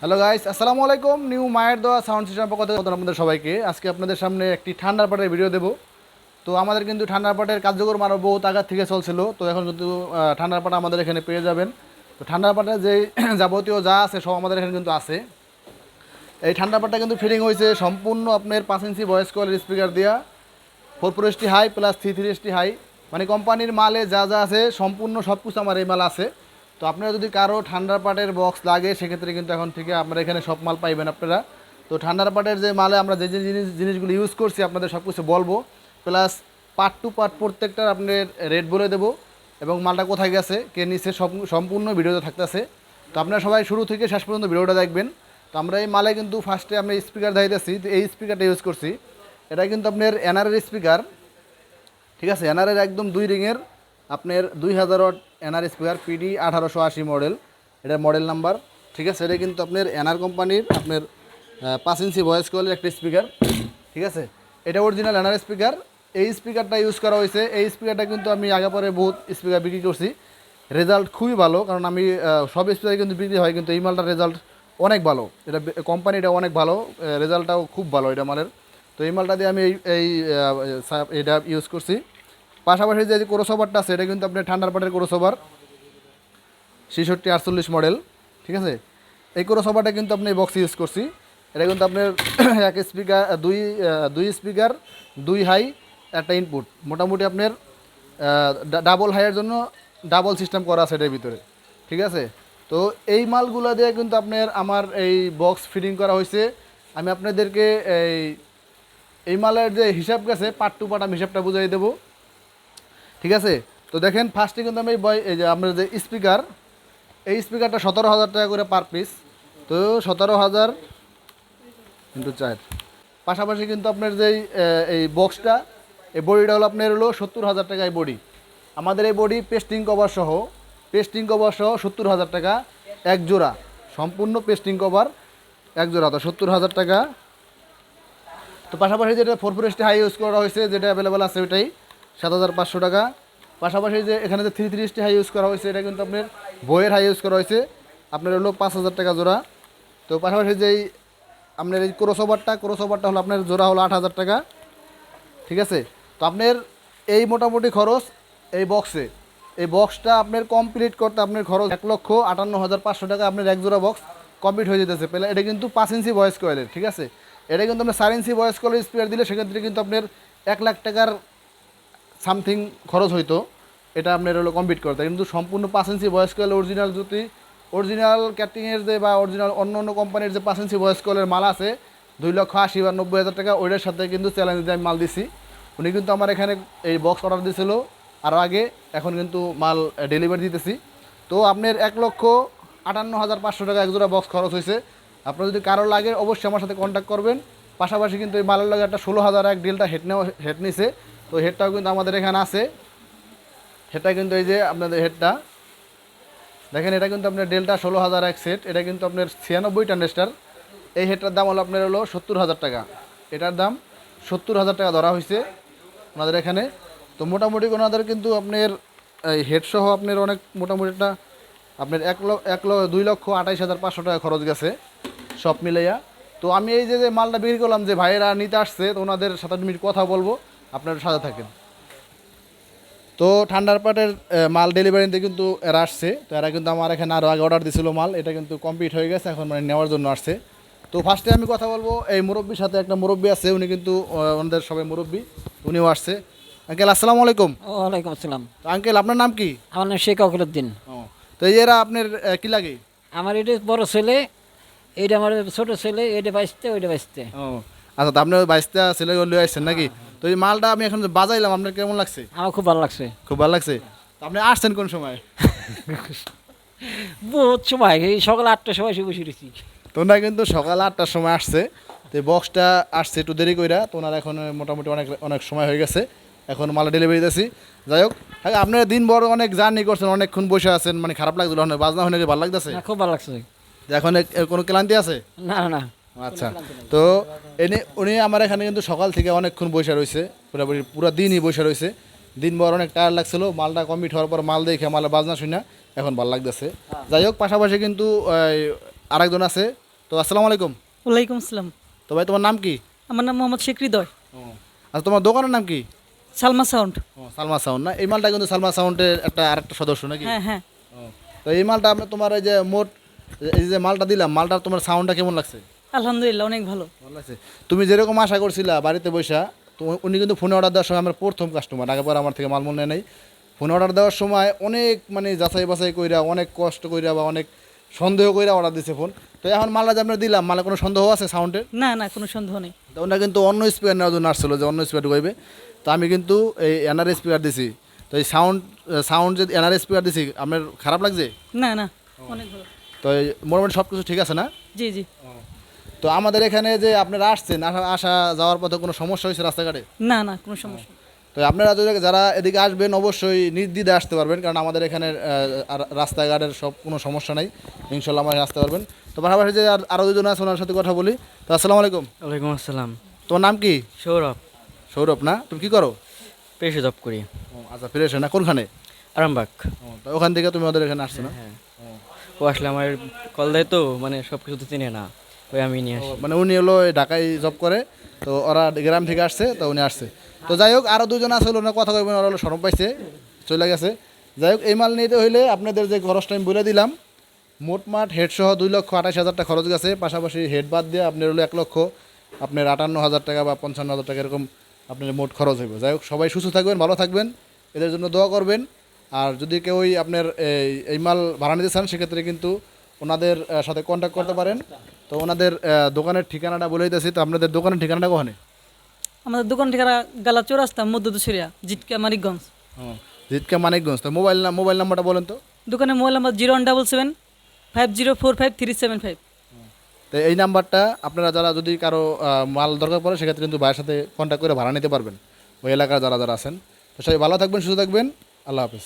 Hello guys আসসালামু আলাইকুম new মায়ের দোয়া সাউন্ড সিস্টেম পক্ষ থেকে আপনাদের সবাইকে। আজকে আপনাদের সামনে একটি ঠান্ডার পাটের ভিডিও দেবো। তো আমাদের কিন্তু ঠান্ডার পাটের কার্যক্রম আরও বহুত আগার থেকে চলছিল। তো এখন কিন্তু ঠান্ডার পাট আমাদের এখানে পেয়ে যাবেন। তো ঠান্ডার পাটের যে যাবতীয় যা আছে, সব আমাদের এখানে কিন্তু আছে। এই ঠান্ডা পাটটা কিন্তু ফিটিং হয়েছে সম্পূর্ণ আপনার পাঁচ ইঞ্চি ভয়েস কলের স্পিকার দেওয়া four four high plus three three high মানে কোম্পানির মালে যা যা আছে, সম্পূর্ণ সব কিছু আমার এই মাল আছে। তো আপনারা যদি কারও ঠান্ডার পাটের বক্স লাগে, সেক্ষেত্রে কিন্তু এখন থেকে আপনারা এখানে সব মাল পাইবেন আপনারা। তো ঠান্ডার পাটের যে মালে আমরা যে যে জিনিস, জিনিসগুলো ইউজ করছি, আপনাদের সব কিছু বলব। প্লাস পার্ট টু পার্ট প্রত্যেকটার আপনার রেট বলে দেবো। এবং মালটা কোথায় গেছে, কে নিচে সম্পূর্ণ ভিডিওতে থাকতেছে। তো আপনারা সবাই শুরু থেকে শেষ পর্যন্ত ভিডিওটা দেখবেন। তো আমরা এই মালে কিন্তু ফার্স্টে আমরা স্পিকার দেখাইতেছি। তো এই স্পিকারটা ইউজ করছি। এটা কিন্তু আপনার এনআরের স্পিকার ঠিক আছে? এনআরের একদম দুই রিংয়ের আপনার দুই হাজার এনআর স্পিকার পিডি আঠারোশো আশি মডেল। এটার মডেল নাম্বার, ঠিক আছে? এটা কিন্তু আপনার এনআর কোম্পানির আপনার পাঁচ ইঞ্চি ভয়েস কলের একটা স্পিকার ঠিক আছে? এটা অরিজিনাল এনআর স্পিকার এই স্পিকারটা ইউজ করা হয়েছে। এই স্পিকারটা কিন্তু আমি আগে পরে বহুত স্পিকার বিক্রি করছি। রেজাল্ট খুবই ভালো, কারণ আমি সব স্পিকার কিন্তু বিক্রি হয়, কিন্তু এই মালটার রেজাল্ট অনেক ভালো। এটা কোম্পানিটা অনেক ভালো রেজাল্টটাও খুব ভালো এটা মালের। তো এই মালটা দিয়ে আমি এই এই এটা ইউজ করছি। পাশাপাশি যে ক্রোসোভারটা আছে, এটা কিন্তু আপনার ঠান্ডার পাটের ক্রোসোভার ছেষট্টি আটচল্লিশ মডেল, ঠিক আছে? এই ক্রোসোভারটা কিন্তু আপনি বক্স ইউজ করছি। এটা কিন্তু আপনার এক স্পিকার দুই দুই স্পিকার দুই হাই একটা ইনপুট মোটামুটি আপনার ডাবল হাইয়ের জন্য ডাবল সিস্টেম করা আছে এটার ভিতরে, ঠিক আছে? তো এই মালগুলো দিয়ে কিন্তু আপনার আমার এই বক্স ফিটিং করা হয়েছে। আমি আপনাদেরকে এই এই মালের যে হিসাব গেছে পার্ট টু পার্ট আমি হিসাবটা বুঝিয়ে দেবো। ঠিক আছে? তো দেখেন ফার্স্টে কিন্তু আমি বয়, এই যে আপনার যে স্পিকার এই স্পিকারটা সতেরো হাজার টাকা করে পার পিস তো সতেরো হাজার ইন্টু চার। পাশাপাশি কিন্তু আপনার যেই এই বক্সটা এই বডিটা হলো আপনার হলো সত্তর হাজার টাকা এই বডি আমাদের এই বডি পেস্টিং কভার সহ পেস্টিং কভার সহ সত্তর হাজার টাকা এক জোড়া। সম্পূর্ণ পেস্টিং কভার এক জোড়া। তো সত্তর হাজার টাকা। তো পাশাপাশি যেটা ফোর ফোর হাই ইউজ করা হয়েছে, যেটা অ্যাভেলেবেল আছে ওইটাই। সাত হাজার পাঁচশো টাকা। পাশাপাশি যে এখানে যে থ্রি থ্রি হাই ইউজ করা হয়েছে, এটা কিন্তু আপনার বইয়ের হাই ইউজ করা হয়েছে। আপনার হলো পাঁচ হাজার টাকা জোড়া। তো পাশাপাশি যেই আপনার এই ক্রোসোভারটা ক্রোসোভারটা হলো আপনার জোড়া হলো আট হাজার টাকা। ঠিক আছে? তো আপনার এই মোটামুটি খরচ এই বক্সে এই বক্সটা আপনার কমপ্লিট করতে আপনার খরচ এক লক্ষ আটান্ন হাজার পাঁচশো টাকা আপনার এক জোড়া বক্স কমপ্লিট হয়ে যেতেছে। পেলে এটা কিন্তু পাঁচ ইঞ্চি ভয়েস কয়েলের ঠিক আছে? এটা কিন্তু আপনার চার ইঞ্চি ভয়েস কয়েলের স্পিয়ার দিলে সেক্ষেত্রে কিন্তু আপনার এক লাখ টাকার সামথিং খরচ হইতো, এটা আপনার হলো কমপ্লিট করতে কিন্তু সম্পূর্ণ পাঁচ ইঞ্চি কয়েল অরিজিনাল যদি অরিজিনাল ক্যাটিংয়ের যে বা অরিজিনাল অন্য অন্য কোম্পানির যে পাঁচ ইঞ্চি ভয়েস কয়েলের মাল আছে, দুই লক্ষ আশি বা নব্বই হাজার টাকা, ওইটার সাথে কিন্তু চ্যালেঞ্জ দিয়ে আমি মাল দিছি। উনি কিন্তু আমার এখানে এই বক্স অর্ডার দিয়েছিল আরও আগে, এখন কিন্তু মাল ডেলিভারি দিতেছি। তো আপনার এক লক্ষ আটান্ন হাজার পাঁচশো টাকা এক জোড়া বক্স খরচ হয়েছে আপনার যদি কারও লাগে, অবশ্যই আমার সাথে কন্ট্যাক্ট করবেন। পাশাপাশি কিন্তু এই মালের লাগে একটা ষোলো হাজার এক ডিলটা হেড নেওয়া হেড নিছে। তো হেডটাও কিন্তু আমাদের এখানে আছে। হেডটা কিন্তু এই যে আপনাদের হেডটা দেখেন, এটা কিন্তু আপনার ডেলটা ষোলো হাজার এক সেট এটা কিন্তু আপনার ছিয়ানব্বই টান্ডেস্টার এই হেডটার দাম হলো আপনার হলো সত্তর হাজার টাকা। এটার দাম সত্তর হাজার টাকা ধরা হয়েছে ওনাদের এখানে। তো মোটামুটি ওনাদের কিন্তু আপনার, এই হেডসহ আপনার অনেক মোটামুটি একটা আপনার এক লক্ষ এক লক্ষ দুই লক্ষ আঠাইশ হাজার পাঁচশো টাকা খরচ গেছে সব মিলাইয়া। তো আমি এই যে মালটা বিক্রি করলাম যে ভাইয়েরা নিতে আসছে, তো ওনাদের সাথে আমি কথা বলব। আপনার সাথে থাকেন। তো ঠান্ডার পাটের মাল ডেলিভারিতে কিন্তু এরা আসছে। তো এরা কিন্তু আমার এখানে আরও আগে অর্ডার দিছিল মাল এটা কিন্তু কমপ্লিট হয়ে গেছে এখন মানে নেওয়ার জন্য আসছে। তো ফার্স্টে আমি কথা বলব এই মুরব্বীর সাথে একটা মুরব্বী আছে উনি কিন্তু ওনাদের সবাই মুরব্বী উনিও আসছে। আঙ্কেল আসসালামু আলাইকুম। ওয়ালাইকুম আসসালাম। তো আঙ্কেল আপনার নাম কি? আমার নাম শেখ ও তো এই এরা আপনার কি লাগে? আমার এটা বড় ছেলে এইটা আমার ছোট ছেলে এটা বাইসতে ওইটা বাইসতে ও আচ্ছা তো আপনি বাইশটা ছেলে লিয়ে আসছেন নাকি? তো এই মালটা আমি এখন বাজাইলাম আপনার কেমন লাগছে? আমার খুব ভালো লাগছে। খুব ভালো লাগছে? আপনি আসছেন কোন সময়? বহুত সময় এই সকাল আটটার সময় এসে বসে রয়েছি। তো কিন্তু সকাল আটটার সময় আসছে। তো এই বক্সটা আসছে একটু দেরি কইরা তো ওনারা এখন মোটামুটি অনেক অনেক সময় হয়ে গেছে। এখন মাল ডেলিভারি দিতেছি। যাই হোক হ্যাঁ আপনারা দিন বড় অনেক জার্নি করছেন অনেকক্ষণ বসে আছেন মানে খারাপ লাগছিল বাজনা হয়ে ভালো লাগতেছে? খুব ভালো লাগছে। এখন কোনো ক্লান্তি আছে? না না। আচ্ছা। তো এনে উনি আমার এখানে কিন্তু সকাল থেকে অনেকক্ষণ বসে রয়েছে। পুরোপুরি পুরো দিনই বসে রয়েছে। দিন ভর অনেক টায়ার লাগছিল। মালটা কমপ্লিট হওয়ার পর মাল দেখে মালের বাজনা শুনে এখন ভালো লাগতেছে। যাই হোক পাশাপাশি কিন্তু আরেকজন আছে। তো আসসালামু আলাইকুম। ওয়ালাইকুম আসসালাম। তো ভাই তোমার নাম কি? আমার নাম মোহাম্মদ শেখ হৃদয়। আচ্ছা তোমার দোকানের নাম কি? সালমা সাউন্ড। সালমা সাউন্ড না? এই মালটা কিন্তু সালমা সাউন্ডের একটা আরেকটা সদস্য নাকি? হ্যাঁ হ্যাঁ। তো এই মালটা আপনার তোমার এই যে মোট এই যে মালটা দিলাম মালটার তোমার সাউন্ডটা কেমন লাগছে? আলহামদুলিল্লাহ অনেক ভালো। ভালো লাগছে তুমি যেরকম আশা করছিলা বাড়িতে বসা তো উনি কিন্তু ফোনে অর্ডার দেওয়ার সময় আমার প্রথম কাস্টমার আগে পর আমার থেকে মাল মনে নেই। ফোনে অর্ডার দেওয়ার সময় অনেক মানে যাচাই বাছাই কইরা অনেক কষ্ট কইরা বা অনেক সন্দেহ কইরা অর্ডার দিছে ফোন তো এখন মালটা যে আমরা দিলাম মালে কোনো সন্দেহ আছে সাউন্ডের না না কোনো সন্দেহ নেই। তো ওনারা কিন্তু অন্য স্পিকার নেওয়ার জন্য আসছিল যে অন্য স্পিকার ঢুকাইবে তো আমি কিন্তু এই এনআর স্পিকার দিছি। তো এই সাউন্ড সাউন্ড যে এনআর স্পিকার দিছি আপনার খারাপ লাগছে? না না অনেক ভালো। তো মোটামুটি সব কিছু ঠিক আছে না? জি জি। তো আমাদের এখানে যে আপনারা আসছেন আসা যাওয়ার পথে কোনো সমস্যা হয়েছে রাস্তাঘাটে? না না কোনো সমস্যা তো আপনারা যারা এদিকে আসবেন অবশ্যই নির্দ্বিধে আসতে পারবেন কারণ আমাদের এখানে রাস্তাঘাটের সব কোনো সমস্যা নাই। ইনশাল্লাহ আমরা আসতে পারবেন। তো পাশাপাশি যে আর- আরও দুজন আছে ওনার সাথে কথা বলি। তো আসসালামু আলাইকুম। ওয়ালাইকুম আসসালাম। তোমার নাম কি? সৌরভ। সৌরভ না? তুমি কি করো? পেশে জব করি। ও, আচ্ছা ফিরে এসে না। কোনখানে? আরামবাগ। ওখান থেকে তুমি ওদের এখানে আসছো না? হ্যাঁ ও আসলে আমার কল দেয় তো মানে সব কিছু তো চিনে না। ওই আমি নিয়ে আসি। মানে উনি হলো ঢাকায় জব করে, তো ওরা গ্রাম থেকে আসছে, তো উনি আসছে। তো যাই হোক আরও দুজন আছে হলো, ওনার কথা কইবেন, ওরা হলো সরম পাইছে, চলে গেছে। যাই হোক, এই মাল নিতে হইলে আপনাদের যে খরচটা আমি বলে দিলাম মোটমাট হেড সহ দুই লক্ষ আঠাশ হাজার টাকা খরচ গেছে। পাশাপাশি হেড বাদ দিয়ে আপনার হলো এক লক্ষ, আপনার আটান্ন হাজার টাকা বা পঞ্চান্ন হাজার টাকা এরকম আপনার মোট খরচ হইব। যাই হোক, সবাই সুস্থ থাকবেন, ভালো থাকবেন, এদের জন্য দোয়া করবেন। আর যদি কেউ আপনার এই মাল ভাড়া নিতে চান, সেক্ষেত্রে কিন্তু ওনাদের সাথে কন্ট্যাক্ট করতে পারেন। তো ওনাদের দোকানের ঠিকানাটা বলে দিতেছি। তো আপনাদের দোকানের ঠিকানাটা কোখানে আমাদের দোকান ঠিকানা গালা চৌরাস্তা মধ্য দুশরিয়া জিটকা মানিকগঞ্জ। জিতকা মানিকগঞ্জ। তো মোবাইল না মোবাইল নাম্বারটা বলেন তো। দোকানের mobile number zero one double seven five zero four five three seven five. তো এই নাম্বারটা আপনারা যারা যদি কারও মাল দরকার পড়ে সেক্ষেত্রে কিন্তু ভাইয়ের সাথে কন্ট্যাক্ট করে ভাড়া নিতে পারবেন। ওই এলাকার যারা যারা আছেন। তো সবাই ভালো থাকবেন সুস্থ থাকবেন। আল্লাহ হাফিজ।